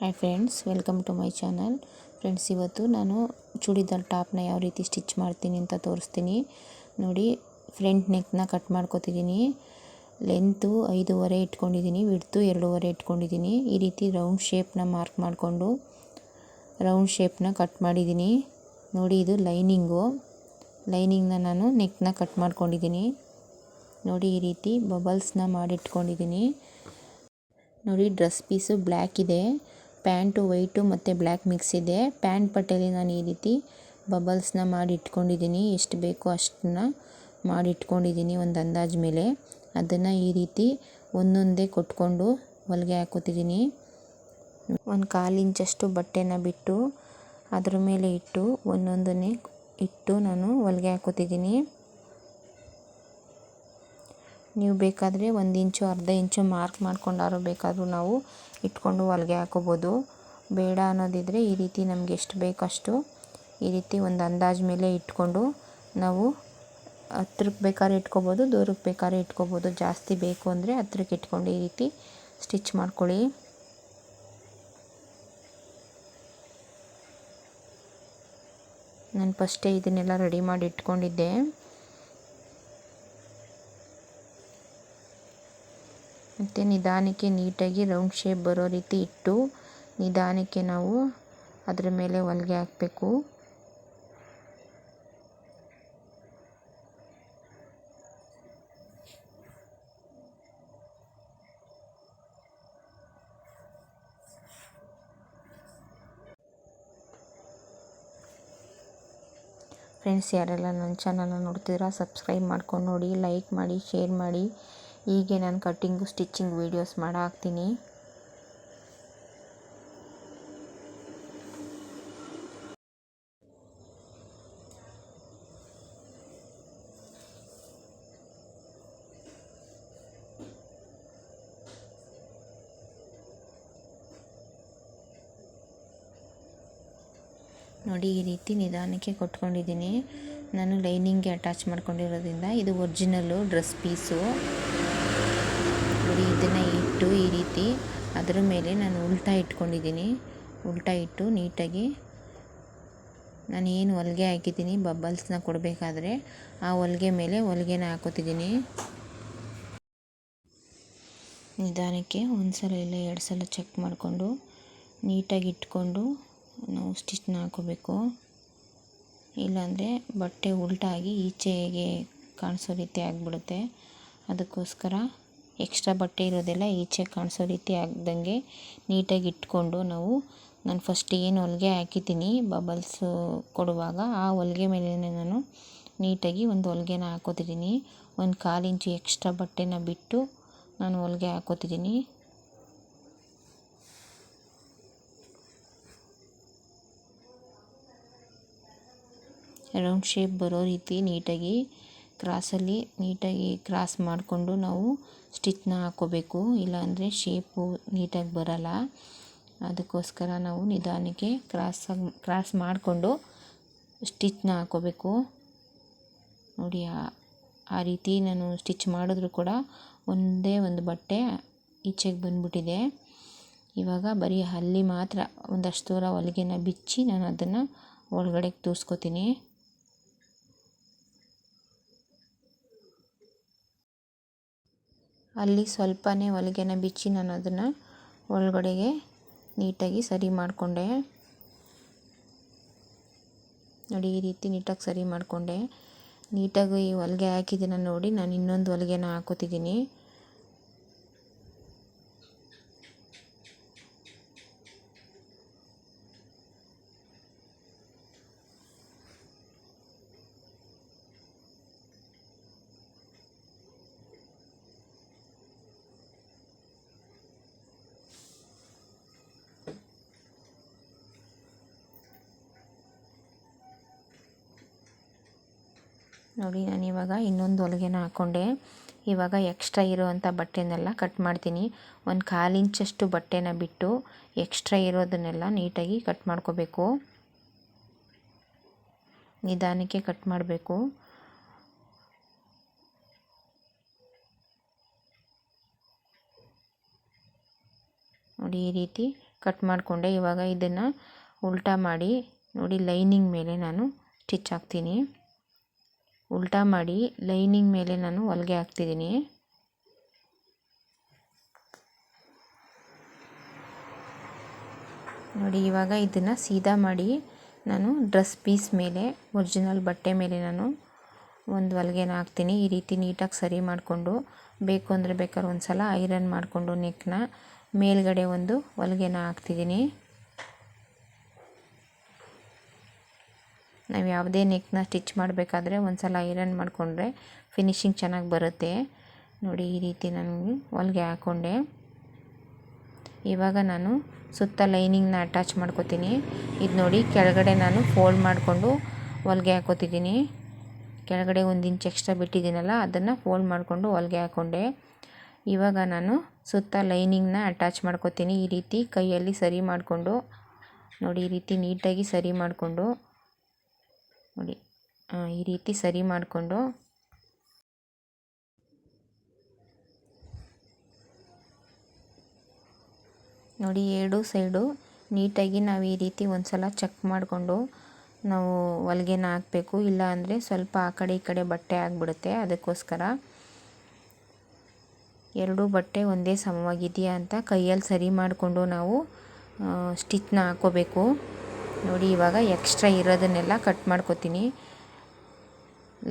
Hi friends welcome to my channel friends ಇವತ್ತು ನಾನು ಚೂಡಿದಾರ್ ಟಾಪ್ನ ಯಾವ ರೀತಿ ಸ್ಟಿಚ್ ಮಾಡ್ತೀನಿ ಅಂತ ತೋರಿಸ್ತೀನಿ. ನೋಡಿ ಫ್ರಂಟ್ ನೆಕ್ನ ಕಟ್ ಮಾಡ್ಕೊತಿದ್ದೀನಿ. ಲೆಂತು ಐದೂವರೆ ಇಟ್ಕೊಂಡಿದ್ದೀನಿ ವಿಡ್ತು ಎರಡೂವರೆ ಇಟ್ಕೊಂಡಿದ್ದೀನಿ. ಈ ರೀತಿ ರೌಂಡ್ ಶೇಪ್ನ ಮಾರ್ಕ್ ಮಾಡಿಕೊಂಡು ರೌಂಡ್ ಶೇಪ್ನ ಕಟ್ ಮಾಡಿದ್ದೀನಿ. ನೋಡಿ, ಇದು ಲೈನಿಂಗು ಲೈನಿಂಗ್ನ ನಾನು ನೆಕ್ನ ಕಟ್ ಮಾಡ್ಕೊಂಡಿದ್ದೀನಿ. ನೋಡಿ, ಈ ರೀತಿ ಬಬಲ್ಸ್ನ ಮಾಡಿಟ್ಕೊಂಡಿದ್ದೀನಿ. ನೋಡಿ ಡ್ರೆಸ್ ಪೀಸು ಬ್ಲ್ಯಾಕ್ ಇದೆ. ಪ್ಯಾಂಟು ವೈಟು ಮತ್ತು ಬ್ಲ್ಯಾಕ್ ಮಿಕ್ಸ್ ಇದೆ. ಪ್ಯಾಂಟ್ ಪಟ್ಟೆಯಲ್ಲಿ ನಾನು ಈ ರೀತಿ ಬಬಲ್ಸ್ನ ಮಾಡಿ ಇಟ್ಕೊಂಡಿದ್ದೀನಿ ಎಷ್ಟು ಬೇಕೋ ಅಷ್ಟನ್ನ ಮಾಡಿ ಇಟ್ಕೊಂಡಿದ್ದೀನಿ ಒಂದು ಅಂದಾಜು ಮೇಲೆ. ಅದನ್ನು ಈ ರೀತಿ ಒಂದೊಂದೇ ಕೊಟ್ಕೊಂಡು ಹೊಲಿಗೆ ಹಾಕೋತಿದ್ದೀನಿ. ಒಂದು ಕಾಲು ಇಂಚಷ್ಟು ಬಟ್ಟೆನ ಬಿಟ್ಟು ಅದ್ರ ಮೇಲೆ ಇಟ್ಟು ಒಂದೊಂದನ್ನೇ ಇಟ್ಟು ನಾನು ಹೊಲಿಗೆ ಹಾಕೋತಿದ್ದೀನಿ. ನೀವು ಬೇಕಾದರೆ ಒಂದು ಇಂಚು, ಅರ್ಧ ಇಂಚು ಮಾರ್ಕ್ ಮಾಡ್ಕೊಂಡಾರು ಬೇಕಾದರೂ ನಾವು ಇಟ್ಕೊಂಡು ಹೊಲಿಗೆ ಹಾಕೋಬೋದು. ಬೇಡ ಅನ್ನೋದಿದ್ದರೆ ಈ ರೀತಿ ನಮ್ಗೆ ಎಷ್ಟು ಬೇಕಷ್ಟು ಈ ರೀತಿ ಒಂದು ಅಂದಾಜು ಮೇಲೆ ಇಟ್ಕೊಂಡು ನಾವು ಹತ್ರಕ್ಕೆ ಬೇಕಾದ್ರೆ ಇಟ್ಕೋಬೋದು ದೂರಕ್ಕೆ ಬೇಕಾದ್ರೆ ಇಟ್ಕೋಬೋದು. ಜಾಸ್ತಿ ಬೇಕು ಅಂದರೆ ಹತ್ರಕ್ಕೆ ಇಟ್ಕೊಂಡು ಈ ರೀತಿ ಸ್ಟಿಚ್ ಮಾಡ್ಕೊಳ್ಳಿ. ನಾನು ಫಸ್ಟೇ ಇದನ್ನೆಲ್ಲ ರೆಡಿ ಮಾಡಿ ಇಟ್ಕೊಂಡಿದ್ದೆ. ಮತ್ತು ನಿಧಾನಕ್ಕೆ ನೀಟಾಗಿ ರೌಂಡ್ ಶೇಪ್ ಬರೋ ರೀತಿ ಇಟ್ಟು ನಿಧಾನಕ್ಕೆ ನಾವು ಅದರ ಮೇಲೆ ಹೊಲಿಗೆ ಹಾಕಬೇಕು. ಫ್ರೆಂಡ್ಸ್, ಯಾರೆಲ್ಲ ನನ್ನ ಚಾನಲ್ನ ನೋಡ್ತಿದ್ದೀರಾ, ಸಬ್ಸ್ಕ್ರೈಬ್ ಮಾಡ್ಕೊಂಡು ನೋಡಿ, ಲೈಕ್ ಮಾಡಿ, ಶೇರ್ ಮಾಡಿ. ಹೀಗೆ ನಾನು ಕಟ್ಟಿಂಗು ಸ್ಟಿಚ್ಚಿಂಗ್ ವೀಡಿಯೋಸ್ ಮಾಡಾಕ್ತೀನಿ. ನೋಡಿ, ಈ ರೀತಿ ನಿಧಾನಕ್ಕೆ ಕೊಟ್ಕೊಂಡಿದ್ದೀನಿ. ನಾನು ಲೈನಿಂಗ್ಗೆ ಅಟ್ಯಾಚ್ ಮಾಡ್ಕೊಂಡಿರೋದ್ರಿಂದ ಇದು ಒರಿಜಿನಲ್ಲು ಡ್ರೆಸ್ ಪೀಸು ಇಟ್ಟು ಈ ರೀತಿ. ಅದರ ಮೇಲೆ ನಾನು ಉಲ್ಟಾ ಇಟ್ಕೊಂಡಿದ್ದೀನಿ. ಉಲ್ಟಾ ಇಟ್ಟು ನೀಟಾಗಿ ನಾನು ಏನು ಹೊಲಿಗೆ ಹಾಕಿದ್ದೀನಿ ಬಬ್ಬಲ್ಸ್ನ ಕೊಡಬೇಕಾದ್ರೆ ಆ ಹೊಲಿಗೆ ಮೇಲೆ ಹೊಲಿಗೆನ ಹಾಕೋತಿದ್ದೀನಿ. ನಿಧಾನಕ್ಕೆ ಒಂದು ಸಲ ಇಲ್ಲ ಎರಡು ಸಲ ಚೆಕ್ ಮಾಡಿಕೊಂಡು ನೀಟಾಗಿ ಇಟ್ಕೊಂಡು ನಾವು ಸ್ಟಿಚ್ನ ಹಾಕೋಬೇಕು. ಇಲ್ಲಾಂದರೆ ಬಟ್ಟೆ ಉಲ್ಟಾಗಿ ಈಚೆಗೆ ಕಾಣಿಸೋ ರೀತಿ ಆಗಿಬಿಡುತ್ತೆ. ಅದಕ್ಕೋಸ್ಕರ ಎಕ್ಸ್ಟ್ರಾ ಬಟ್ಟೆ ಇರೋದೆಲ್ಲ ಈಚೆ ಕಾಣಿಸೋ ರೀತಿ ಆಗ್ದಂಗೆ ನೀಟಾಗಿ ಇಟ್ಕೊಂಡು ನಾವು ನಾನು ಫಸ್ಟ್ ಏನು ಹೊಲಿಗೆ ಹಾಕಿದ್ದೀನಿ ಬಬಲ್ಸು ಕೊಡುವಾಗ ಆ ಹೊಲಿಗೆ ಮೇಲೆ ನಾನು ನೀಟಾಗಿ ಒಂದು ಹೊಲಿಗೆನ ಹಾಕೋತಿದ್ದೀನಿ. ಒಂದು ಕಾಲು ಇಂಚು ಎಕ್ಸ್ಟ್ರಾ ಬಟ್ಟೆನ ಬಿಟ್ಟು ನಾನು ಹೊಲಿಗೆ ಹಾಕೋತಿದ್ದೀನಿ. ರೌಂಡ್ ಶೇಪ್ ಬರೋ ರೀತಿ ನೀಟಾಗಿ ಕ್ರಾಸಲ್ಲಿ ನೀಟಾಗಿ ಕ್ರಾಸ್ ಮಾಡಿಕೊಂಡು ನಾವು ಸ್ಟಿಚ್ನ ಹಾಕ್ಕೋಬೇಕು ಇಲ್ಲಾಂದರೆ ಶೇಪು ನೀಟಾಗಿ ಬರಲ್ಲ. ಅದಕ್ಕೋಸ್ಕರ ನಾವು ನಿಧಾನಕ್ಕೆ ಕ್ರಾಸಾಗಿ ಕ್ರಾಸ್ ಮಾಡಿಕೊಂಡು ಸ್ಟಿಚ್ನ ಹಾಕ್ಕೋಬೇಕು ನೋಡಿ ಆ ರೀತಿ ನಾನು ಸ್ಟಿಚ್ ಮಾಡಿದ್ರು ಕೂಡ ಒಂದೇ ಒಂದು ಬಟ್ಟೆ ಈಚೆಗೆ ಬಂದ್ಬಿಟ್ಟಿದೆ. ಇವಾಗ ಬರೀ ಅಲ್ಲಿ ಮಾತ್ರ ಒಂದಷ್ಟು ದೂರ ಹೊಲಿಗೆನ ಬಿಚ್ಚಿ ನಾನು ಅದನ್ನು ಒಳಗಡೆಗೆ ತೂರಿಸ್ಕೊತೀನಿ. ಅಲ್ಲಿ ಸ್ವಲ್ಪನೇ ಹೊಲಿಗೆನ ಬಿಚ್ಚಿ ನಾನು ಅದನ್ನು ಒಳಗಡೆಗೆ ನೀಟಾಗಿ ಸರಿ ಮಾಡಿಕೊಂಡೆ. ನೋಡಿ, ಈ ರೀತಿ ನೀಟಾಗಿ ಸರಿ ಮಾಡಿಕೊಂಡೆ. ನೀಟಾಗಿ ಈ ಹೊಲಿಗೆ ಹಾಕಿದ್ದೀನ ನೋಡಿ, ನಾನು ಇನ್ನೊಂದು ಹೊಲಿಗೆನ ಹಾಕೋತಿದ್ದೀನಿ. ನೋಡಿ, ನಾನು ಇವಾಗ ಇನ್ನೊಂದು ಹೊಲಿಗೆನ ಹಾಕ್ಕೊಂಡೆ ಇವಾಗ ಎಕ್ಸ್ಟ್ರಾ ಇರೋವಂಥ ಬಟ್ಟೆನೆಲ್ಲ ಕಟ್ ಮಾಡ್ತೀನಿ. ಒಂದು ಕಾಲು ಇಂಚಷ್ಟು ಬಟ್ಟೆನ ಬಿಟ್ಟು ಎಕ್ಸ್ಟ್ರಾ ಇರೋದನ್ನೆಲ್ಲ ನೀಟಾಗಿ ಕಟ್ ಮಾಡ್ಕೋಬೇಕು. ನಿಧಾನಕ್ಕೆ ಕಟ್ ಮಾಡಬೇಕು. ನೋಡಿ, ಈ ರೀತಿ ಕಟ್ ಮಾಡಿಕೊಂಡೆ. ಇವಾಗ ಇದನ್ನು ಉಲ್ಟಾ ಮಾಡಿ ನೋಡಿ, ಲೈನಿಂಗ್ ಮೇಲೆ ನಾನು ಸ್ಟಿಚ್ ಹಾಕ್ತೀನಿ. ಉಲ್ಟಾ ಮಾಡಿ ಲೈನಿಂಗ್ ಮೇಲೆ ನಾನು ಹೊಲಿಗೆ ಹಾಕ್ತಿದ್ದೀನಿ. ನೋಡಿ, ಇವಾಗ ಇದನ್ನು ಸೀದಾ ಮಾಡಿ ನಾನು ಡ್ರೆಸ್ ಪೀಸ್ ಮೇಲೆ ಒರಿಜಿನಲ್ ಬಟ್ಟೆ ಮೇಲೆ ನಾನು ಒಂದು ಹೊಲಿಗೆನ ಹಾಕ್ತೀನಿ. ಈ ರೀತಿ ನೀಟಾಗಿ ಸರಿ ಮಾಡಿಕೊಂಡು, ಬೇಕು ಅಂದರೆ ಬೇಕಾದ್ರೆ ಒಂದು ಸಲ ಐರನ್ ಮಾಡಿಕೊಂಡು ನೆಕ್ನ ಮೇಲ್ಗಡೆ ಒಂದು ಹೊಲಿಗೆನ ಹಾಕ್ತಿದ್ದೀನಿ. ನಾವು ಯಾವುದೇ ನೆಕ್ನ ಸ್ಟಿಚ್ ಮಾಡಬೇಕಾದ್ರೆ ಒಂದು ಸಲ ಐರನ್ ಮಾಡಿಕೊಂಡ್ರೆ ಫಿನಿಶಿಂಗ್ ಚೆನ್ನಾಗಿ ಬರುತ್ತೆ. ನೋಡಿ ಈ ರೀತಿ ನಾನು ಹೊಲಿಗೆ ಹಾಕ್ಕೊಂಡೆ ಇವಾಗ ನಾನು ಸುತ್ತ ಲೈನಿಂಗ್ನ ಅಟ್ಯಾಚ್ ಮಾಡ್ಕೋತೀನಿ. ಇದು ನೋಡಿ ಕೆಳಗಡೆ ನಾನು ಫೋಲ್ಡ್ ಮಾಡಿಕೊಂಡು ಹೊಲಿಗೆ ಹಾಕೋತಿದ್ದೀನಿ. ಕೆಳಗಡೆ ಒಂದು ಇಂಚ್ ಎಕ್ಸ್ಟ್ರಾ ಬಿಟ್ಟಿದ್ದೀನಲ್ಲ, ಅದನ್ನು ಫೋಲ್ಡ್ ಮಾಡಿಕೊಂಡು ಹೊಲಿಗೆ ಹಾಕ್ಕೊಂಡೆ ಇವಾಗ ನಾನು ಸುತ್ತ ಲೈನಿಂಗ್ನ ಅಟ್ಯಾಚ್ ಮಾಡ್ಕೋತೀನಿ. ಈ ರೀತಿ ಕೈಯಲ್ಲಿ ಸರಿ ಮಾಡಿಕೊಂಡು ನೋಡಿ, ಈ ರೀತಿ ನೀಟಾಗಿ ಸರಿ ಮಾಡಿಕೊಂಡು ನೋಡಿ. ಈ ರೀತಿ ಸರಿ ಮಾಡಿಕೊಂಡು. ನೋಡಿ, ಎರಡು ಸೈಡು ನೀಟಾಗಿ ನಾವು ಈ ರೀತಿ ಒಂದು ಸಲ ಚೆಕ್ ಮಾಡಿಕೊಂಡು ನಾವು ಹೊಲಿಗೆನ ಹಾಕಬೇಕು. ಇಲ್ಲ ಅಂದರೆ ಸ್ವಲ್ಪ ಆ ಕಡೆ ಈ ಕಡೆ ಬಟ್ಟೆ ಆಗಿಬಿಡುತ್ತೆ ಅದಕ್ಕೋಸ್ಕರ. ಎರಡೂ ಬಟ್ಟೆ ಒಂದೇ ಸಮವಾಗಿದೆಯಾ ಅಂತ ಕೈಯಲ್ಲಿ ಸರಿ ಮಾಡಿಕೊಂಡು ನಾವು ಸ್ಟಿಚ್ನ ಹಾಕೋಬೇಕು. ನೋಡಿ, ಇವಾಗ ಎಕ್ಸ್ಟ್ರಾ ಇರೋದನ್ನೆಲ್ಲ ಕಟ್ ಮಾಡ್ಕೋತೀನಿ.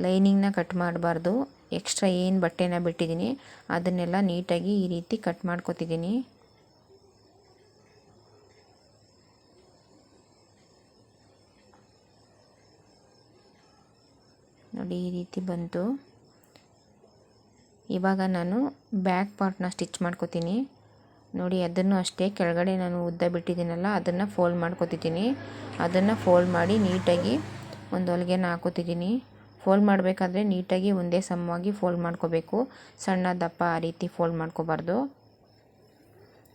ಲೈನಿಂಗ್ನ ಕಟ್ ಮಾಡಬಾರ್ದು. ಎಕ್ಸ್ಟ್ರಾ ಏನು ಬಟ್ಟೆನ ಬಿಟ್ಟಿದ್ದೀನಿ ಅದನ್ನೆಲ್ಲ ನೀಟಾಗಿ ಈ ರೀತಿ ಕಟ್ ಮಾಡ್ಕೋತಿದ್ದೀನಿ ನೋಡಿ, ಈ ರೀತಿ ಬಂತು. ಇವಾಗ ನಾನು ಬ್ಯಾಕ್ ಪಾರ್ಟ್ನ ಸ್ಟಿಚ್ ಮಾಡ್ಕೋತೀನಿ. ನೋಡಿ, ಅದನ್ನು ಅಷ್ಟೇ ಕೆಳಗಡೆ ನಾನು ಉದ್ದ ಬಿಟ್ಟಿದ್ದೀನಲ್ಲ, ಅದನ್ನು ಫೋಲ್ಡ್ ಮಾಡ್ಕೋತಿದ್ದೀನಿ. ಅದನ್ನು ಫೋಲ್ಡ್ ಮಾಡಿ ನೀಟಾಗಿ ಒಂದು ಹೊಲಿಗೆನ ಹಾಕೋತಿದ್ದೀನಿ. ಫೋಲ್ಡ್ ಮಾಡಬೇಕಾದ್ರೆ ನೀಟಾಗಿ ಒಂದೇ ಸಮವಾಗಿ ಫೋಲ್ಡ್ ಮಾಡ್ಕೋಬೇಕು. ಸಣ್ಣ ದಪ್ಪ ಆ ರೀತಿ ಫೋಲ್ಡ್ ಮಾಡ್ಕೋಬಾರ್ದು.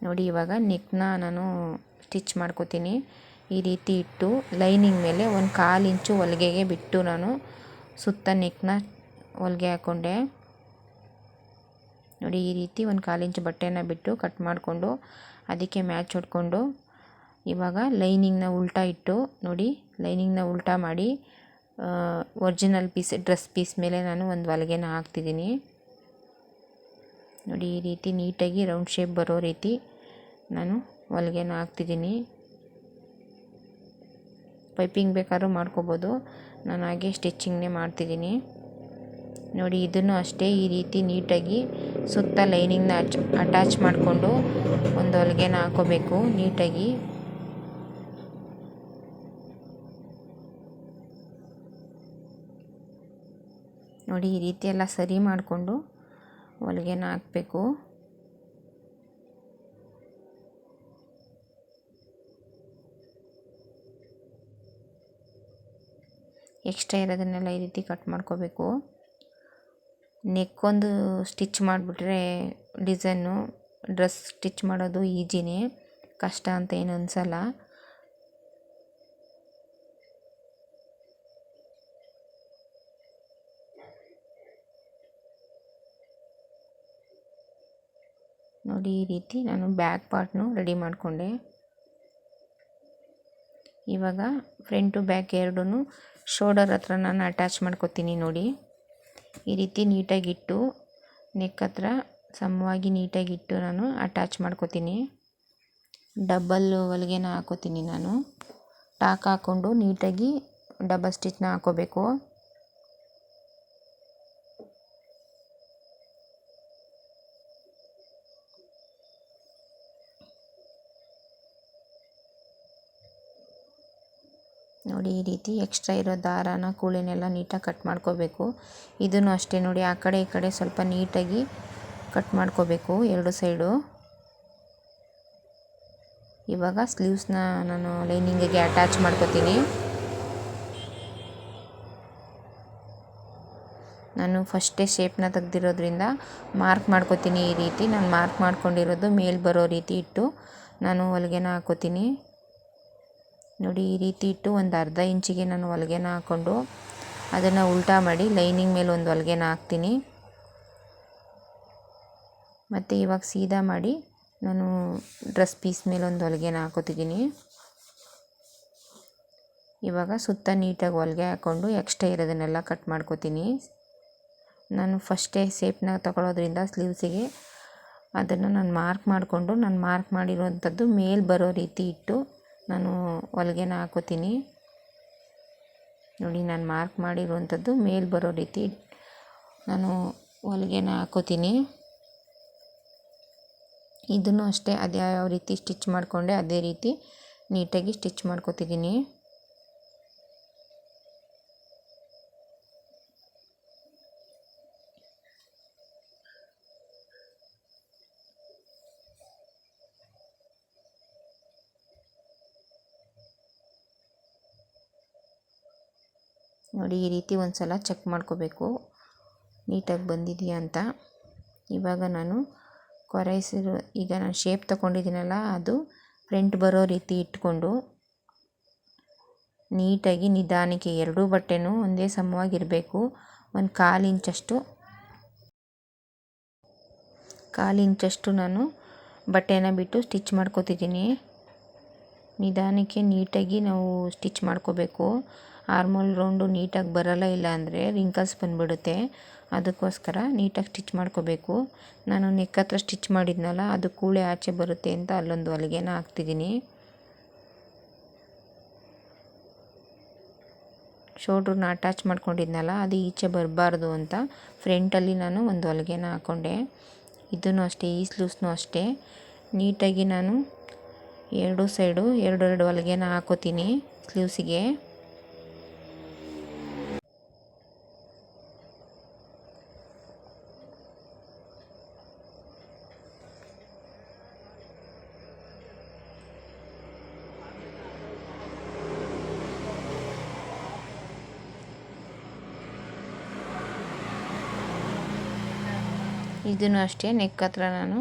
ನೋಡಿ, ಇವಾಗ ನೆಕ್ನ ನಾನು ಸ್ಟಿಚ್ ಮಾಡ್ಕೋತೀನಿ. ಈ ರೀತಿ ಇಟ್ಟು ಲೈನಿಂಗ್ ಮೇಲೆ ಒಂದು ಕಾಲು ಇಂಚು ಹೊಲಿಗೆಗೆ ಬಿಟ್ಟು ನಾನು ಸುತ್ತ ನೆಕ್ನ ಹೊಲಿಗೆ ಹಾಕ್ಕೊಂಡೆ ನೋಡಿ, ಈ ರೀತಿ ಒಂದು ಕಾಲು ಇಂಚು ಬಟ್ಟೆನ ಬಿಟ್ಟು ಕಟ್ ಮಾಡಿಕೊಂಡು ಅದಕ್ಕೆ ಮ್ಯಾಚ್ ಹೊಡ್ಕೊಂಡು ಇವಾಗ ಲೈನಿಂಗ್ನ ಉಲ್ಟಾ ಇಟ್ಟು ನೋಡಿ ಲೈನಿಂಗ್ನ ಉಲ್ಟಾ ಮಾಡಿ ಒರಿಜಿನಲ್ ಪೀಸ್ ಡ್ರೆಸ್ ಪೀಸ್ ಮೇಲೆ ನಾನು ಒಂದು ಹೊಲಿಗೆನ ಹಾಕ್ತಿದ್ದೀನಿ. ನೋಡಿ, ಈ ರೀತಿ ನೀಟಾಗಿ ರೌಂಡ್ ಶೇಪ್ ಬರೋ ರೀತಿ ನಾನು ಹೊಲಿಗೆನ ಹಾಕ್ತಿದ್ದೀನಿ. ಪೈಪಿಂಗ್ ಬೇಕಾದ್ರೂ ಮಾಡ್ಕೋಬೋದು. ನಾನು ಹಾಗೆ ಸ್ಟಿಚ್ಚಿಂಗ್ನೇ ಮಾಡ್ತಿದ್ದೀನಿ. ನೋಡಿ, ಇದನ್ನು ಅಷ್ಟೇ ಈ ರೀತಿ ನೀಟಾಗಿ ಸುತ್ತ ಲೈನಿಂಗ್ನ ಅಚ್ ಅಟ್ಯಾಚ್ ಮಾಡಿಕೊಂಡು ಒಂದು ಹೊಲಿಗೆನ ಹಾಕೋಬೇಕು. ನೀಟಾಗಿ. ನೋಡಿ, ಈ ರೀತಿ ಎಲ್ಲ ಸರಿ ಮಾಡಿಕೊಂಡು ಹೊಲಿಗೆನ ಹಾಕಬೇಕು. ಎಕ್ಸ್ಟ್ರಾ ಇರೋದನ್ನೆಲ್ಲ ಈ ರೀತಿ ಕಟ್ ಮಾಡ್ಕೋಬೇಕು. ನೆಕ್ಕೊಂದು ಸ್ಟಿಚ್ ಮಾಡಿಬಿಟ್ರೆ ಡಿಸೈನು, ಡ್ರೆಸ್ ಸ್ಟಿಚ್ ಮಾಡೋದು ಈಜಿನೇ. ಕಷ್ಟ ಅಂತ ಏನು ಅನಿಸಲ್ಲ. ನೋಡಿ ಈ ರೀತಿ ನಾನು ಬ್ಯಾಕ್ ಪಾರ್ಟ್ನು ರೆಡಿ ಮಾಡಿಕೊಂಡೆ. ಇವಾಗ ಫ್ರಂಟು ಬ್ಯಾಕ್ ಎರಡೂ ಶೋಲ್ಡರ್ ಹತ್ರ ನಾನು ಅಟ್ಯಾಚ್ ಮಾಡ್ಕೊತೀನಿ ನೋಡಿ. ಈ ರೀತಿ ನೀಟಾಗಿಟ್ಟು ನೆಕ್ ಹತ್ರ ಸಮವಾಗಿ ನೀಟಾಗಿಟ್ಟು ನಾನು ಅಟ್ಯಾಚ್ ಮಾಡ್ಕೊತೀನಿ. ಡಬ್ಬಲ್ ಹೊಲಿಗೆನ ಹಾಕೋತೀನಿ ನಾನು. ಟಾಕ್ ಹಾಕ್ಕೊಂಡು ನೀಟಾಗಿ ಡಬಲ್ ಸ್ಟಿಚ್ನ ಹಾಕೋಬೇಕು. ನೋಡಿ ಈ ರೀತಿ ಎಕ್ಸ್ಟ್ರಾ ಇರೋ ದಾರಾನ ಕೂಳಿನೆಲ್ಲ ನೀಟಾಗಿ ಕಟ್ ಮಾಡ್ಕೋಬೇಕು. ಇದನ್ನು ಅಷ್ಟೇ ನೋಡಿ ಆ ಕಡೆ ಈ ಕಡೆ ಸ್ವಲ್ಪ ನೀಟಾಗಿ ಕಟ್ ಮಾಡ್ಕೋಬೇಕು ಎರಡು ಸೈಡು ಇವಾಗ ಸ್ಲೀವ್ಸ್ನ ನಾನು ಲೈನಿಂಗಿಗೆ ಅಟ್ಯಾಚ್ ಮಾಡ್ಕೋತೀನಿ. ನಾನು ಫಸ್ಟೇ ಶೇಪ್ನ ತೆಗ್ದಿರೋದ್ರಿಂದ ಮಾರ್ಕ್ ಮಾಡ್ಕೋತೀನಿ ಈ ರೀತಿ. ನಾನು ಮಾರ್ಕ್ ಮಾಡ್ಕೊಂಡಿರೋದು ಮೇಲೆ ಬರೋ ರೀತಿ ಇಟ್ಟು ನಾನು ಹೊಲಿಗೆನ ಹಾಕೋತೀನಿ. ನೋಡಿ, ಈ ರೀತಿ ಇಟ್ಟು ಒಂದು ಅರ್ಧ ಇಂಚಿಗೆ ನಾನು ಹೊಲಿಗೆನ ಹಾಕ್ಕೊಂಡು ಅದನ್ನು ಉಲ್ಟಾ ಮಾಡಿ ಲೈನಿಂಗ್ ಮೇಲೆ ಒಂದು ಹೊಲಿಗೆನ ಹಾಕ್ತೀನಿ. ಮತ್ತು ಇವಾಗ ಸೀದಾ ಮಾಡಿ ನಾನು ಡ್ರೆಸ್ ಪೀಸ್ ಮೇಲೆ ಒಂದು ಹೊಲಿಗೆನ ಹಾಕೋತಿದ್ದೀನಿ. ಇವಾಗ ಸುತ್ತ ನೀಟಾಗಿ ಹೊಲಿಗೆ ಹಾಕ್ಕೊಂಡು ಎಕ್ಸ್ಟ್ರಾ ಇರೋದನ್ನೆಲ್ಲ ಕಟ್ ಮಾಡ್ಕೋತೀನಿ. ನಾನು ಫಸ್ಟೇ ಸೇಪ್ನ ತಗೊಳ್ಳೋದ್ರಿಂದ ಸ್ಲೀವ್ಸಿಗೆ ಅದನ್ನು ನಾನು ಮಾರ್ಕ್ ಮಾಡಿಕೊಂಡು, ನಾನು ಮಾರ್ಕ್ ಮಾಡಿರುವಂಥದ್ದು ಮೇಲೆ ಬರೋ ರೀತಿ ಇಟ್ಟು ನಾನು ಹೊಲಿಗೆನ ಹಾಕೋತೀನಿ. ನೋಡಿ, ನಾನು ಮಾರ್ಕ್ ಮಾಡಿರುವಂಥದ್ದು ಮೇಲೆ ಬರೋ ರೀತಿ ನಾನು ಹೊಲಿಗೆನ ಹಾಕೋತೀನಿ. ಇದನ್ನು ಅಷ್ಟೇ, ಅದು ರೀತಿ ಸ್ಟಿಚ್ ಮಾಡಿಕೊಂಡೆ, ಅದೇ ರೀತಿ ನೀಟಾಗಿ ಸ್ಟಿಚ್ ಮಾಡ್ಕೋತಿದ್ದೀನಿ. ನೋಡಿ, ಈ ರೀತಿ ಒಂದು ಸಲ ಚೆಕ್ ಮಾಡ್ಕೋಬೇಕು. ನೀಟಾಗಿ ಬಂದಿದೆಯಾ ಅಂತ. ಇವಾಗ ನಾನು ಕೊರೈಸಿರೋ, ಈಗ ನಾನು ಶೇಪ್ ತಗೊಂಡಿದ್ದೀನಲ್ಲ, ಅದು ಫ್ರಂಟ್ ಬರೋ ರೀತಿ ಇಟ್ಕೊಂಡು ನೀಟಾಗಿ ನಿಧಾನಕ್ಕೆ ಎರಡೂ ಬಟ್ಟೆನೂ ಒಂದೇ ಸಮವಾಗಿರಬೇಕು. ಒಂದು ಕಾಲು ಇಂಚಷ್ಟು ಕಾಲು ಇಂಚಷ್ಟು ನಾನು ಬಟ್ಟೆನ ಬಿಟ್ಟು ಸ್ಟಿಚ್ ಮಾಡ್ಕೋತಿದ್ದೀನಿ. ನಿಧಾನಕ್ಕೆ ನೀಟಾಗಿ ನಾವು ಸ್ಟಿಚ್ ಮಾಡ್ಕೋಬೇಕು. ಆರ್ಮೋಲ್ ರೌಂಡು ನೀಟಾಗಿ ಬರೋಲ್ಲ ಇಲ್ಲ ಅಂದರೆ ರಿಂಕಲ್ಸ್ ಬಂದುಬಿಡುತ್ತೆ. ಅದಕ್ಕೋಸ್ಕರ ನೀಟಾಗಿ ಸ್ಟಿಚ್ ಮಾಡ್ಕೋಬೇಕು. ನಾನು ನೆಕ್ ಹತ್ರ ಸ್ಟಿಚ್ ಮಾಡಿದ್ನಲ್ಲ, ಅದು ಕೂಳೆ ಆಚೆ ಬರುತ್ತೆ ಅಂತ ಅಲ್ಲೊಂದು ಹೊಲಿಗೆನ ಹಾಕ್ತಿದ್ದೀನಿ. ಶೋಲ್ಡ್ರನ್ನ ಅಟ್ಯಾಚ್ ಮಾಡ್ಕೊಂಡಿದ್ನಲ್ಲ, ಅದು ಈಚೆ ಬರಬಾರ್ದು ಅಂತ ಫ್ರಂಟಲ್ಲಿ ನಾನು ಒಂದು ಹೊಲಿಗೆನ ಹಾಕ್ಕೊಂಡೆ ಇದನ್ನು ಅಷ್ಟೇ, ಈ ಸ್ಲೂಸ್ನು ಅಷ್ಟೇ. ನೀಟಾಗಿ ನಾನು ಎರಡು ಸೈಡು ಎರಡೆರಡು ಎರಡು ಹೊಲಿಗೆನ ಹಾಕೋತೀನಿ ಸ್ಲೀವ್ಸಿಗೆ ಇದನ್ನು ಅಷ್ಟೇ ನೆಕ್ ಹತ್ರ ನಾನು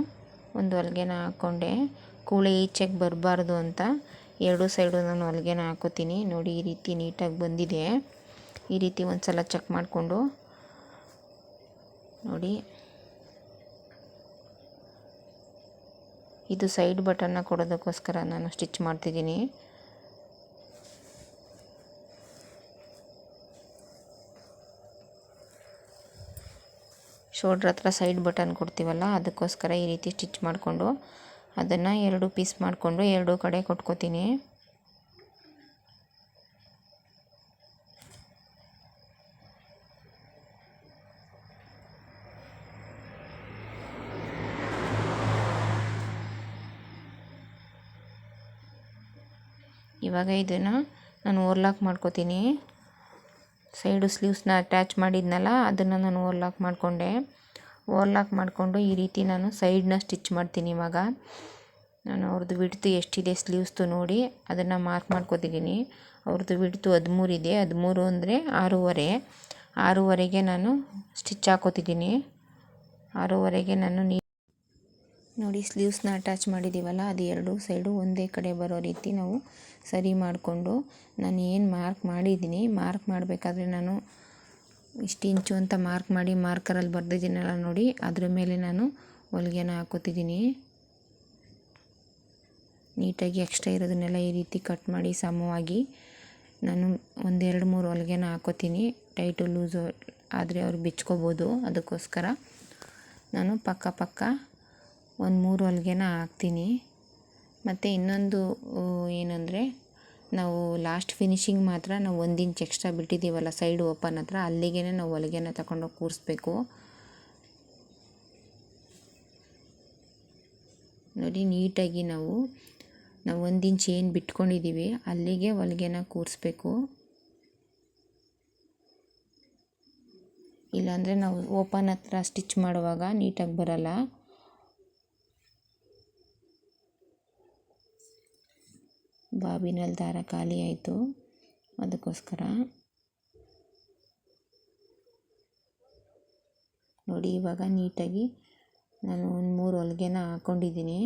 ಒಂದು ಹೊಲಿಗೆನ ಹಾಕ್ಕೊಂಡೆ ಕೂಳೆ ಈಚೆಗೆ ಬರಬಾರ್ದು ಅಂತ ಎರಡು ಸೈಡು ನಾನು ಹೊಲಿಗೆನ ಹಾಕೋತೀನಿ. ನೋಡಿ, ಈ ರೀತಿ ನೀಟಾಗಿ ಬಂದಿದೆ. ಈ ರೀತಿ ಒಂದು ಸಲ ಚೆಕ್ ಮಾಡಿಕೊಂಡು ನೋಡಿ. ಇದು ಸೈಡ್ ಬಟನ್ನ ಕೊಡೋದಕ್ಕೋಸ್ಕರ ನಾನು ಸ್ಟಿಚ್ ಮಾಡ್ತಿದ್ದೀನಿ. ಶೋಲ್ಡ್ರ್ ಹತ್ರ ಸೈಡ್ ಬಟನ್ ಕೊಡ್ತೀವಲ್ಲ, ಅದಕ್ಕೋಸ್ಕರ ಈ ರೀತಿ ಸ್ಟಿಚ್ ಮಾಡಿಕೊಂಡು ಅದನ್ನು ಎರಡು ಪೀಸ್ ಮಾಡಿಕೊಂಡು ಎರಡೂ ಕಡೆ ಕೊಟ್ಕೋತೀನಿ. ಇವಾಗ ಇದನ್ನು ನಾನು ಓರ್ಲಾಕ್ ಮಾಡ್ಕೋತೀನಿ. ಸೈಡು ಸ್ಲೀವ್ಸ್ನ ಅಟ್ಯಾಚ್ ಮಾಡಿದ್ನಲ್ಲ, ಅದನ್ನು ನಾನು ಓರ್ಲಾಕ್ ಮಾಡಿಕೊಂಡೆ. ಓರ್ಲಾಕ್ ಮಾಡಿಕೊಂಡು ಈ ರೀತಿ ನಾನು ಸೈಡ್ನ ಸ್ಟಿಚ್ ಮಾಡ್ತೀನಿ ಇವಾಗ. ನಾನು ಅವ್ರದ್ದು ವಿಡ್ತು ಎಷ್ಟಿದೆ ಸ್ಲೀವ್ಸ್ದು ನೋಡಿ ಅದನ್ನು ಮಾರ್ಕ್ ಮಾಡ್ಕೋತಿದ್ದೀನಿ. ಅವ್ರದ್ದು ವಿಡ್ತು ಹದಿಮೂರು ಇದೆ. ಹದಿಮೂರು ಅಂದರೆ ಆರೂವರೆ. ಆರೂವರೆಗೆ ನಾನು ಸ್ಟಿಚ್ ಹಾಕೋತಿದ್ದೀನಿ. ಆರೂವರೆಗೆ ನಾನು ನೀ ನೋಡಿ ಸ್ಲೀವ್ಸ್ನ ಅಟ್ಯಾಚ್ ಮಾಡಿದ್ದೀವಲ್ಲ ಅದು ಎರಡು ಸೈಡು ಒಂದೇ ಕಡೆ ಬರೋ ರೀತಿ ನಾವು ಸರಿ ಮಾಡಿಕೊಂಡು ನಾನು ಏನು ಮಾರ್ಕ್ ಮಾಡಿದ್ದೀನಿ ಮಾರ್ಕ್ ಮಾಡಬೇಕಾದ್ರೆ ನಾನು ಇಷ್ಟು ಇಂಚು ಅಂತ ಮಾರ್ಕ್ ಮಾಡಿ ಮಾರ್ಕರಲ್ಲಿ ಬರೆದಿದ್ದೀನಲ್ಲ ನೋಡಿ, ಅದ್ರ ಮೇಲೆ ನಾನು ಹೊಲಿಗೆನ ಹಾಕೋತಿದ್ದೀನಿ. ನೀಟಾಗಿ ಎಕ್ಸ್ಟ್ರಾ ಇರೋದನ್ನೆಲ್ಲ ಈ ರೀತಿ ಕಟ್ ಮಾಡಿ ಸಮವಾಗಿ ನಾನು ಒಂದೆರಡು ಮೂರು ಹೊಲಿಗೆನ ಹಾಕೋತೀನಿ. ಟೈಟು ಲೂಸು ಆದರೆ ಅವ್ರು ಬಿಚ್ಕೋಬೋದು, ಅದಕ್ಕೋಸ್ಕರ ನಾನು ಪಕ್ಕ ಪಕ್ಕ ಒಂದು ಮೂರು ಹೊಲಿಗೆನ ಹಾಕ್ತೀನಿ. ಮತ್ತು ಇನ್ನೊಂದು ಏನಂದರೆ, ನಾವು ಲಾಸ್ಟ್ ಫಿನಿಶಿಂಗ್ ಮಾತ್ರ ನಾವು ಒಂದು ಇಂಚ್ ಎಕ್ಸ್ಟ್ರಾ ಬಿಟ್ಟಿದ್ದೀವಲ್ಲ ಸೈಡ್ ಓಪನ್ ಹತ್ರ ಅಲ್ಲಿಗೆ ನಾವು ಹೊಲಿಗೆನ ತಗೊಂಡೋಗಿ ಕೂರಿಸ್ಬೇಕು. ನೋಡಿ, ನೀಟಾಗಿ ನಾವು ನಾವು ಒಂದು ಇಂಚ್ ಏನು ಬಿಟ್ಕೊಂಡಿದ್ದೀವಿ ಅಲ್ಲಿಗೆ ಹೊಲಿಗೆನ ಕೂರಿಸ್ಬೇಕು. ಇಲ್ಲಾಂದರೆ ನಾವು ಓಪನ್ ಹತ್ರ ಸ್ಟಿಚ್ ಮಾಡುವಾಗ ನೀಟಾಗಿ ಬರಲ್ಲ. ಬಾಬಿನಲ್ಲಿ ದಾರ ಖಾಲಿ ಆಯಿತು. ಅದಕ್ಕೋಸ್ಕರ ನೋಡಿ, ಇವಾಗ ನೀಟಾಗಿ ನಾನು ಒಂದು ಮೂರು ಹೊಲಿಗೆನ ಹಾಕ್ಕೊಂಡಿದ್ದೀನಿ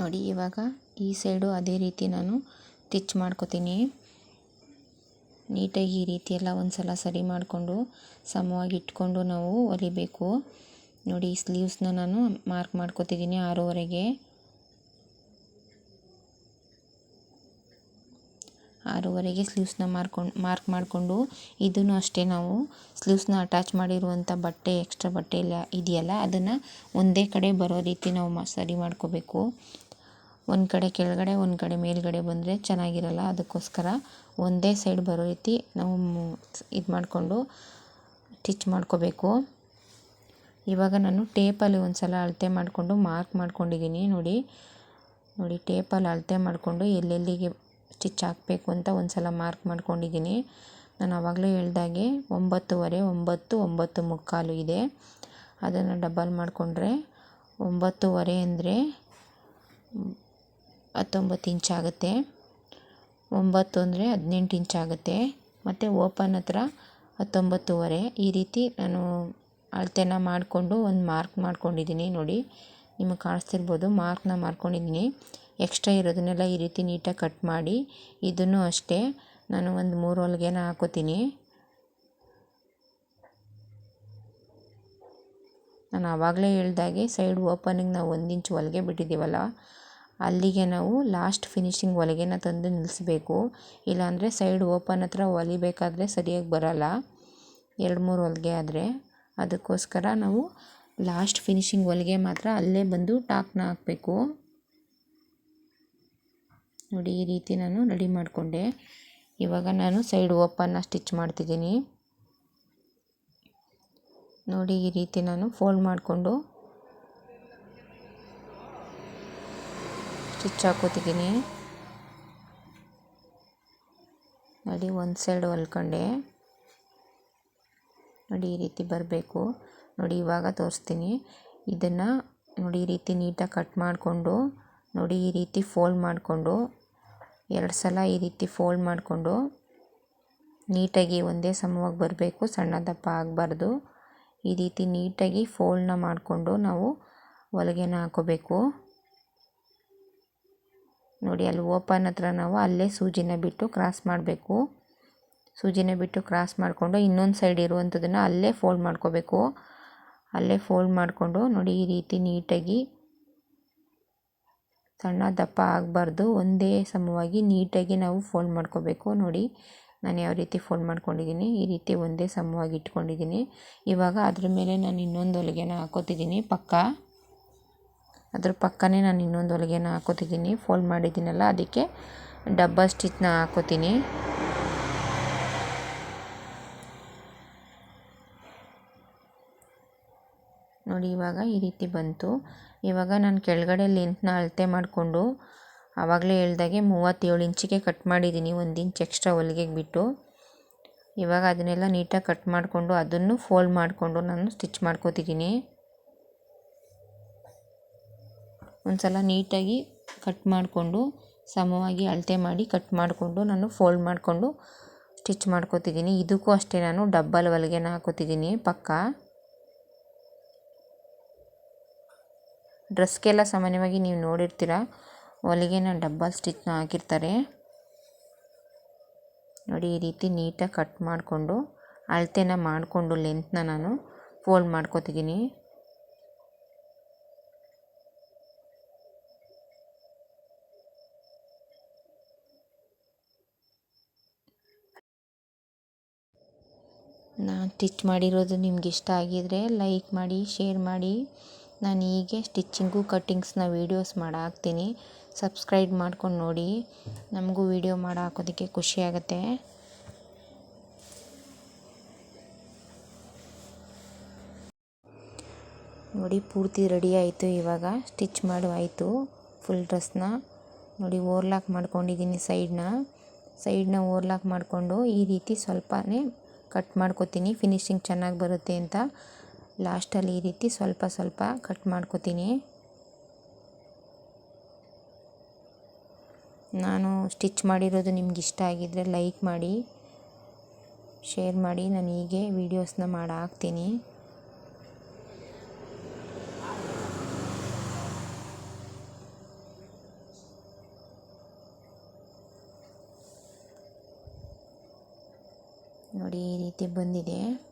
ನೋಡಿ, ಇವಾಗ ಈ ಸೈಡು ಅದೇ ರೀತಿ ನಾನು ಸ್ಟಿಚ್ ಮಾಡ್ಕೋತೀನಿ. ನೀಟಾಗಿ ಈ ರೀತಿ ಎಲ್ಲ ಒಂದು ಸಲ ಸರಿ ಮಾಡಿಕೊಂಡು ಸಮವಾಗಿ ಇಟ್ಕೊಂಡು ನಾವು ಹೊಲಿಬೇಕು ನೋಡಿ, ಈ ಸ್ಲೀವ್ಸ್ನ ನಾನು ಮಾರ್ಕ್ ಮಾಡ್ಕೋತಿದ್ದೀನಿ ಆರೂವರೆಗೆ. ಆರೂವರೆಗೆ ಸ್ಲೀವ್ಸ್ನ ಮಾರ್ಕೊಂಡು ಮಾರ್ಕ್ ಮಾಡಿಕೊಂಡು ಇದನ್ನು ಅಷ್ಟೇ ನಾವು ಸ್ಲೀವ್ಸ್ನ ಅಟ್ಯಾಚ್ ಮಾಡಿರುವಂಥ ಬಟ್ಟೆ ಎಕ್ಸ್ಟ್ರಾ ಬಟ್ಟೆ ಎಲ್ಲ ಇದೆಯಲ್ಲ, ಅದನ್ನು ಒಂದೇ ಕಡೆ ಬರೋ ರೀತಿ ನಾವು ಸರಿ ಮಾಡ್ಕೋಬೇಕು. ಒಂದು ಕಡೆ ಕೆಳಗಡೆ, ಒಂದು ಕಡೆ ಮೇಲುಗಡೆ ಬಂದರೆ ಚೆನ್ನಾಗಿರಲ್ಲ, ಅದಕ್ಕೋಸ್ಕರ ಒಂದೇ ಸೈಡ್ ಬರೋ ರೀತಿ ನಾವು ಇದು ಮಾಡಿಕೊಂಡು ಸ್ಟಿಚ್ ಮಾಡ್ಕೋಬೇಕು. ಇವಾಗ ನಾನು ಟೇಪಲ್ಲಿ ಒಂದು ಸಲ ಅಳತೆ ಮಾಡಿಕೊಂಡು ಮಾರ್ಕ್ ಮಾಡ್ಕೊಂಡಿದ್ದೀನಿ, ನೋಡಿ. ನೋಡಿ, ಟೇಪಲ್ಲಿ ಅಳತೆ ಮಾಡಿಕೊಂಡು ಎಲ್ಲೆಲ್ಲಿಗೆ ಸ್ಟಿಚ್ ಹಾಕಬೇಕು ಅಂತ ಒಂದು ಸಲ ಮಾರ್ಕ್ ಮಾಡ್ಕೊಂಡಿದ್ದೀನಿ. ನಾನು ಆವಾಗಲೇ ಹೇಳ್ದಾಗೆ ಒಂಬತ್ತುವರೆ, ಒಂಬತ್ತು ಒಂಬತ್ತು ಮುಕ್ಕಾಲು ಇದೆ. ಅದನ್ನು ಡಬಲ್ ಮಾಡಿಕೊಂಡ್ರೆ ಒಂಬತ್ತುವರೆ ಅಂದರೆ ಹತ್ತೊಂಬತ್ತು ಇಂಚ್ ಆಗುತ್ತೆ. ಒಂಬತ್ತು ಅಂದರೆ ಹದಿನೆಂಟು ಇಂಚ್ ಆಗುತ್ತೆ. ಮತ್ತು ಓಪನ್ ಹತ್ರ ಹತ್ತೊಂಬತ್ತೂವರೆ. ಈ ರೀತಿ ನಾನು ಅಳತೆನ ಮಾಡಿಕೊಂಡು ಒಂದು ಮಾರ್ಕ್ ಮಾಡ್ಕೊಂಡಿದ್ದೀನಿ ನೋಡಿ. ನಿಮಗೆ ಕಾಣಿಸ್ತಿರ್ಬೋದು, ಮಾರ್ಕ್ನ ಮಾಡ್ಕೊಂಡಿದ್ದೀನಿ. ಎಕ್ಸ್ಟ್ರಾ ಇರೋದನ್ನೆಲ್ಲ ಈ ರೀತಿ ನೀಟಾಗಿ ಕಟ್ ಮಾಡಿ, ಇದನ್ನು ಅಷ್ಟೇ ನಾನು ಒಂದು ಮೂರು ಹೊಲಿಗೆನ ಹಾಕೋತೀನಿ. ನಾನು ಆವಾಗಲೇ ಹೇಳ್ದಾಗೆ ಸೈಡ್ ಓಪನಿಂಗ್ ನಾವು ಒಂದು ಇಂಚ್ ಹೊಲಿಗೆ ಬಿಟ್ಟಿದ್ದೀವಲ್ಲ ಅಲ್ಲಿಗೆ ನಾವು ಲಾಸ್ಟ್ ಫಿನಿಶಿಂಗ್ ಹೊಲಿಗೆನ ತಂದು ನಿಲ್ಲಿಸ್ಬೇಕು ಇಲ್ಲಾಂದರೆ ಸೈಡ್ ಓಪನ್ ಹತ್ರ ಹೊಲಿಬೇಕಾದ್ರೆ ಸರಿಯಾಗಿ ಬರಲ್ಲ. ಎರಡು ಮೂರು ಹೊಲಿಗೆ ಆದರೆ. ಅದಕ್ಕೋಸ್ಕರ ನಾವು ಲಾಸ್ಟ್ ಫಿನಿಶಿಂಗ್ ಹೊಲಿಗೆ ಮಾತ್ರ ಅಲ್ಲೇ ಬಂದು ಟಾಕ್ನ ಹಾಕಬೇಕು. ನೋಡಿ, ಈ ರೀತಿ ನಾನು ರೆಡಿ ಮಾಡಿಕೊಂಡೆ. ಇವಾಗ ನಾನು ಸೈಡ್ ಓಪನ್ನ ಸ್ಟಿಚ್ ಮಾಡ್ತಿದ್ದೀನಿ. ನೋಡಿ, ಈ ರೀತಿ ನಾನು ಫೋಲ್ಡ್ ಮಾಡಿಕೊಂಡು ಸ್ಟಿಚ್ ಹಾಕೋತಿದ್ದೀನಿ ನೋಡಿ, ಒಂದು ಸೈಡ್ ಹೊಲ್ಕೊಂಡೆ. ನೋಡಿ, ಈ ರೀತಿ ಬರಬೇಕು. ನೋಡಿ, ಇವಾಗ ತೋರಿಸ್ತೀನಿ. ಇದನ್ನು ನೋಡಿ, ಈ ರೀತಿ ನೀಟಾಗಿ ಕಟ್ ಮಾಡಿಕೊಂಡು, ನೋಡಿ, ಈ ರೀತಿ ಫೋಲ್ಡ್ ಮಾಡಿಕೊಂಡು, ಎರಡು ಸಲ ಈ ರೀತಿ ಫೋಲ್ಡ್ ಮಾಡಿಕೊಂಡು, ನೀಟಾಗಿ ಒಂದೇ ಸಮವಾಗಿ ಬರಬೇಕು ಸಣ್ಣ ದಪ್ಪ ಆಗಬಾರ್ದು. ಈ ರೀತಿ ನೀಟಾಗಿ ಫೋಲ್ಡ್ನ ಮಾಡಿಕೊಂಡು ನಾವು ಹೊಲಿಗೆನ ಹಾಕೋಬೇಕು. ನೋಡಿ, ಅಲ್ಲಿ ಓಪನ್ ಹತ್ರ ನಾವು ಅಲ್ಲೇ ಸೂಜಿನ ಬಿಟ್ಟು ಕ್ರಾಸ್ ಮಾಡಬೇಕು. ಸೂಜಿನ ಬಿಟ್ಟು ಕ್ರಾಸ್ ಮಾಡಿಕೊಂಡು ಇನ್ನೊಂದು ಸೈಡ್ ಇರುವಂಥದ್ದನ್ನು ಅಲ್ಲೇ ಫೋಲ್ಡ್ ಮಾಡ್ಕೋಬೇಕು. ಅಲ್ಲೇ ಫೋಲ್ಡ್ ಮಾಡಿಕೊಂಡು ನೋಡಿ, ಈ ರೀತಿ ನೀಟಾಗಿ ಸಣ್ಣ ದಪ್ಪ ಆಗಬಾರ್ದು. ಒಂದೇ ಸಮವಾಗಿ ನೀಟಾಗಿ ನಾವು ಫೋಲ್ಡ್ ಮಾಡ್ಕೋಬೇಕು. ನೋಡಿ, ನಾನು ಯಾವ ರೀತಿ ಫೋಲ್ಡ್ ಮಾಡ್ಕೊಂಡಿದ್ದೀನಿ? ಈ ರೀತಿ ಒಂದೇ ಸಮವಾಗಿ ಇಟ್ಕೊಂಡಿದ್ದೀನಿ. ಇವಾಗ ಅದ್ರ ಮೇಲೆ ನಾನು ಇನ್ನೊಂದು ಹೊಲಿಗೆನ ಹಾಕೋತಿದ್ದೀನಿ. ಪಕ್ಕ. ಅದ್ರ ಪಕ್ಕನೇ ನಾನು ಇನ್ನೊಂದು ಹೊಲಿಗೆನ ಹಾಕೋತಿದ್ದೀನಿ. ಫೋಲ್ಡ್ ಮಾಡಿದ್ದೀನಲ್ಲ, ಅದಕ್ಕೆ ಡಬ್ಬ ಸ್ಟಿಚ್ನ ಹಾಕೋತೀನಿ. ನೋಡಿ, ಇವಾಗ ಈ ರೀತಿ ಬಂತು. ಇವಾಗ ನಾನು ಕೆಳಗಡೆ ಲೆಂತ್ನ ಅಳತೆ ಮಾಡಿಕೊಂಡು ಆವಾಗಲೇ ಹೇಳ್ದಾಗೆ ಮೂವತ್ತೇಳು ಇಂಚಿಗೆ ಕಟ್ ಮಾಡಿದ್ದೀನಿ, ಒಂದು ಇಂಚ್ ಎಕ್ಸ್ಟ್ರಾ ಹೊಲಿಗೆಗೆ ಬಿಟ್ಟು. ಇವಾಗ ಅದನ್ನೆಲ್ಲ ನೀಟಾಗಿ ಕಟ್ ಮಾಡಿಕೊಂಡು ಅದನ್ನು ಫೋಲ್ಡ್ ಮಾಡಿಕೊಂಡು ನಾನು ಸ್ಟಿಚ್ ಮಾಡ್ಕೋತಿದ್ದೀನಿ. ಒಂದು ಸಲ ನೀಟಾಗಿ ಕಟ್ ಮಾಡಿಕೊಂಡು ಸಮವಾಗಿ ಅಳತೆ ಮಾಡಿ ಕಟ್ ಮಾಡಿಕೊಂಡು ನಾನು ಫೋಲ್ಡ್ ಮಾಡಿಕೊಂಡು ಸ್ಟಿಚ್ ಮಾಡ್ಕೋತಿದ್ದೀನಿ. ಇದಕ್ಕೂ ಅಷ್ಟೇ ನಾನು ಡಬ್ಬಲ್ ಹೊಲಿಗೆನ ಹಾಕೋತಿದ್ದೀನಿ. ಪಕ್ಕ? ಡ್ರೆಸ್ಗೆಲ್ಲ ಸಾಮಾನ್ಯವಾಗಿ ನೀವು ನೋಡಿರ್ತೀರ? ಹೊಲಿಗೆನ ಡಬ್ಬಲ್ ಸ್ಟಿಚ್ನ ಹಾಕಿರ್ತಾರೆ. ನೋಡಿ, ಈ ರೀತಿ ನೀಟಾಗಿ ಕಟ್ ಮಾಡಿಕೊಂಡು ಅಳತೆನ ಮಾಡಿಕೊಂಡು ಲೆಂತ್ನ ನಾನು ಫೋಲ್ಡ್ ಮಾಡ್ಕೋತಿದ್ದೀನಿ. ನಾನು ಸ್ಟಿಚ್ ಮಾಡಿರೋದು ನಿಮ್ಗೆ ಇಷ್ಟ ಆಗಿದ್ರೆ ಲೈಕ್ ಮಾಡಿ, ಶೇರ್ ಮಾಡಿ. ನಾನು ಹೀಗೆ ಸ್ಟಿಚ್ಚಿಂಗು, ಕಟ್ಟಿಂಗ್ಸ್ನ ವೀಡಿಯೋಸ್ ಮಾಡಾಕ್ತೀನಿ. ಸಬ್ಸ್ಕ್ರೈಬ್ ಮಾಡ್ಕೊಂಡು ನೋಡಿ. ನಮಗೂ ವೀಡಿಯೋ ಮಾಡಿ ಹಾಕೋದಕ್ಕೆ ಖುಷಿ ಆಗುತ್ತೆ. ನೋಡಿ, ಪೂರ್ತಿ ರೆಡಿ ಆಯಿತು ಇವಾಗ. ಸ್ಟಿಚ್ ಮಾಡುವಾಯಿತು ಫುಲ್ ಡ್ರೆಸ್ನ. ನೋಡಿ ಓರ್ಲಾಕ್ ಮಾಡ್ಕೊಂಡಿದ್ದೀನಿ ಸೈಡ್ನ. ಸೈಡ್ನ ಓರ್ಲಾಕ್ ಮಾಡಿಕೊಂಡು ಈ ರೀತಿ ಸ್ವಲ್ಪನೇ ಕಟ್ ಮಾಡ್ಕೋತೀನಿ. ಫಿನಿಶಿಂಗ್ ಚೆನ್ನಾಗಿ ಬರುತ್ತೆ ಅಂತ. ಲಾಸ್ಟಲ್ಲಿ ಈ ರೀತಿ ಸ್ವಲ್ಪ ಸ್ವಲ್ಪ ಕಟ್ ಮಾಡ್ಕೊತೀನಿ. ನಾನು ಸ್ಟಿಚ್ ಮಾಡಿರೋದು ನಿಮ್ಗೆ ಇಷ್ಟ ಆಗಿದ್ದರೆ ಲೈಕ್ ಮಾಡಿ ಶೇರ್ ಮಾಡಿ. ನಾನು ಹೀಗೆ ವೀಡಿಯೋಸ್ನ ಮಾಡಿ ಬಂದಿದೆ